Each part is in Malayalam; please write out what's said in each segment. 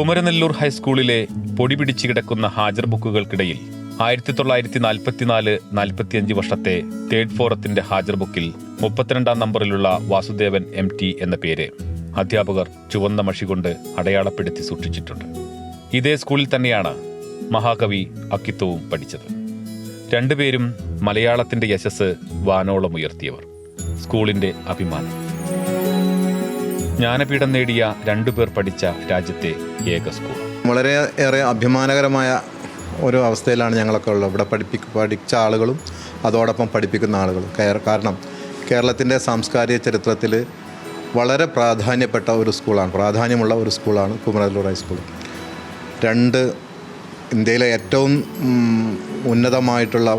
കുമരനെല്ലൂർ ഹൈസ്കൂളിലെ പൊടി പിടിച്ചു കിടക്കുന്ന ഹാജർ ബുക്കുകൾക്കിടയിൽ ആയിരത്തി തൊള്ളായിരത്തി നാൽപ്പത്തിനാല് നാൽപ്പത്തിയഞ്ച് വർഷത്തെ തേർഡ് ഫോറത്തിന്റെ ഹാജർ ബുക്കിൽ മുപ്പത്തിരണ്ടാം നമ്പറിലുള്ള വാസുദേവൻ എം ടി എന്ന പേര് അധ്യാപകർ ചുവന്ന മഷി കൊണ്ട് അടയാളപ്പെടുത്തി സൂക്ഷിച്ചിട്ടുണ്ട്. ഇതേ സ്കൂളിൽ തന്നെയാണ് മഹാകവി അക്കിത്തവും പഠിച്ചത്. രണ്ടുപേരും മലയാളത്തിന്റെ യശസ് വാനോളം ഉയർത്തിയവർ സ്കൂളിന്റെ അഭിമാനം. ജ്ഞാനപീഠം നേടിയ രണ്ടുപേർ പഠിച്ച രാജ്യത്തെ ഏക സ്കൂൾ. വളരെ ഏറെ അഭിമാനകരമായ ഒരു അവസ്ഥയിലാണ് ഞങ്ങളൊക്കെ ഉള്ളത്. ഇവിടെ പഠിപ്പി പഠിച്ച ആളുകളും അതോടൊപ്പം പഠിപ്പിക്കുന്ന ആളുകളും. കാരണം കേരളത്തിന്റെ സാംസ്കാരിക ചരിത്രത്തിൽ വളരെ പ്രാധാന്യപ്പെട്ട ഒരു സ്കൂളാണ് പ്രാധാന്യമുള്ള ഒരു സ്കൂളാണ് കുമരല്ലൂർ ഹൈസ്കൂൾ. രണ്ട് ഇന്ത്യയിലെ ഏറ്റവും ഉന്നതമായിട്ടുള്ള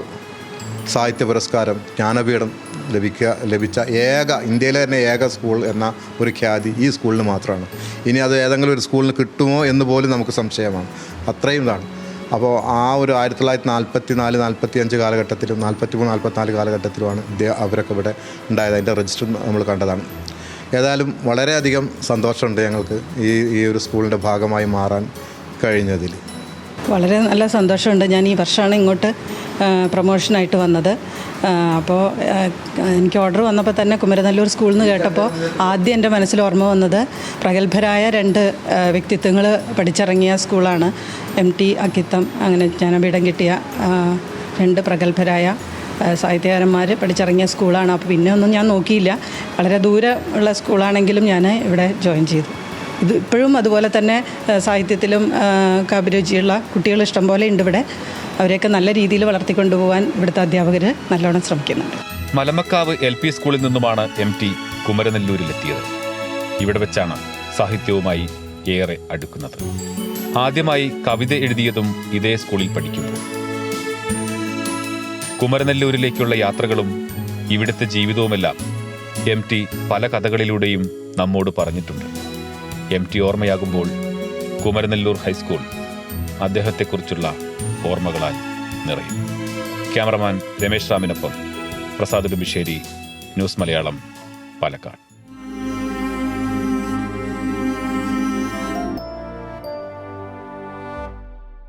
സാഹിത്യ പുരസ്കാരം ജ്ഞാനപീഠം ലഭിക്കുക ലഭിച്ച ഏക ഇന്ത്യയിലെ തന്നെ ഏക സ്കൂൾ എന്ന ഒരു ഖ്യാതി ഈ സ്കൂളിന് മാത്രമാണ്. ഇനി അത് ഏതെങ്കിലും ഒരു സ്കൂളിന് കിട്ടുമോ എന്ന് പോലും നമുക്ക് സംശയമാണ്. അത്രയും ഇതാണ്. അപ്പോൾ ആ ഒരു ആയിരത്തി തൊള്ളായിരത്തി നാൽപ്പത്തി നാല് നാൽപ്പത്തി അഞ്ച് കാലഘട്ടത്തിലും നാൽപ്പത്തി മൂന്ന് നാൽപ്പത്തിനാല് കാലഘട്ടത്തിലുമാണ് അവരൊക്കെ ഇവിടെ ഉണ്ടായത്. അതിന്റെ രജിസ്റ്റർ നമ്മൾ കണ്ടതാണ്. ഏതായാലും വളരെയധികം സന്തോഷമുണ്ട് ഞങ്ങൾക്ക് ഈ ഈ ഒരു സ്കൂളിന്റെ ഭാഗമായി മാറാൻ കഴിഞ്ഞതിൽ. വളരെ നല്ല സന്തോഷമുണ്ട്. ഞാൻ ഈ വർഷമാണ് ഇങ്ങോട്ട് പ്രൊമോഷനായിട്ട് വന്നത്. അപ്പോൾ എനിക്ക് ഓർഡർ വന്നപ്പോൾ തന്നെ കുമരനല്ലൂർ സ്കൂളിൽ നിന്ന് കേട്ടപ്പോൾ ആദ്യം എന്റെ മനസ്സിൽ ഓർമ്മ വന്നത് പ്രഗത്ഭരായ രണ്ട് വ്യക്തിത്വങ്ങൾ പഠിച്ചിറങ്ങിയ സ്കൂളാണ്. എം ടി അക്കിത്തം അങ്ങനെ ജ്ഞാനപീഠം കിട്ടിയ രണ്ട് പ്രഗത്ഭരായ സാഹിത്യകാരന്മാർ പഠിച്ചിറങ്ങിയ സ്കൂളാണ്. അപ്പോൾ പിന്നെ ഒന്നും ഞാൻ നോക്കിയില്ല. വളരെ ദൂരെ ഉള്ള സ്കൂളാണെങ്കിലും ഞാൻ ഇവിടെ ജോയിൻ ചെയ്തു. ഇത് ഇപ്പോഴും അതുപോലെ തന്നെ സാഹിത്യത്തിലും കാബിരുചിയുള്ള കുട്ടികൾ കുട്ടികൾ ഇഷ്ടംപോലെ ഉണ്ട് ഇവിടെ. അവരെയൊക്കെ നല്ല രീതിയിൽ വളർത്തിക്കൊണ്ടുപോകാൻ ഇവിടുത്തെ അധ്യാപകർ നല്ലോണം ശ്രമിക്കുന്നുണ്ട്. മലമക്കാവ് എൽ പി സ്കൂളിൽ നിന്നുമാണ് എം ടി കുമരനെല്ലൂരിലെത്തിയത്. ഇവിടെ വെച്ചാണ് സാഹിത്യവുമായി ഏറെ അടുക്കുന്നത്. ആദ്യമായി കവിത എഴുതിയതും ഇതേ സ്കൂളിൽ പഠിക്കുമ്പോൾ. കുമരനെല്ലൂരിലേക്കുള്ള യാത്രകളും ഇവിടുത്തെ ജീവിതവുമെല്ലാം എം ടി പല കഥകളിലൂടെയും നമ്മോട് പറഞ്ഞിട്ടുണ്ട്. എം ടി ഓർമ്മയാകുമ്പോൾ കുമരനെല്ലൂർ ഹൈസ്കൂൾ അദ്ദേഹത്തെക്കുറിച്ചുള്ള ഓർമ്മകളാൽ നിറയും. ക്യാമറമാൻ രമേശ് റാമിനൊപ്പം പ്രസാദ് ഡുബിശ്ശേരി ന്യൂസ് മലയാളം പാലക്കാട്.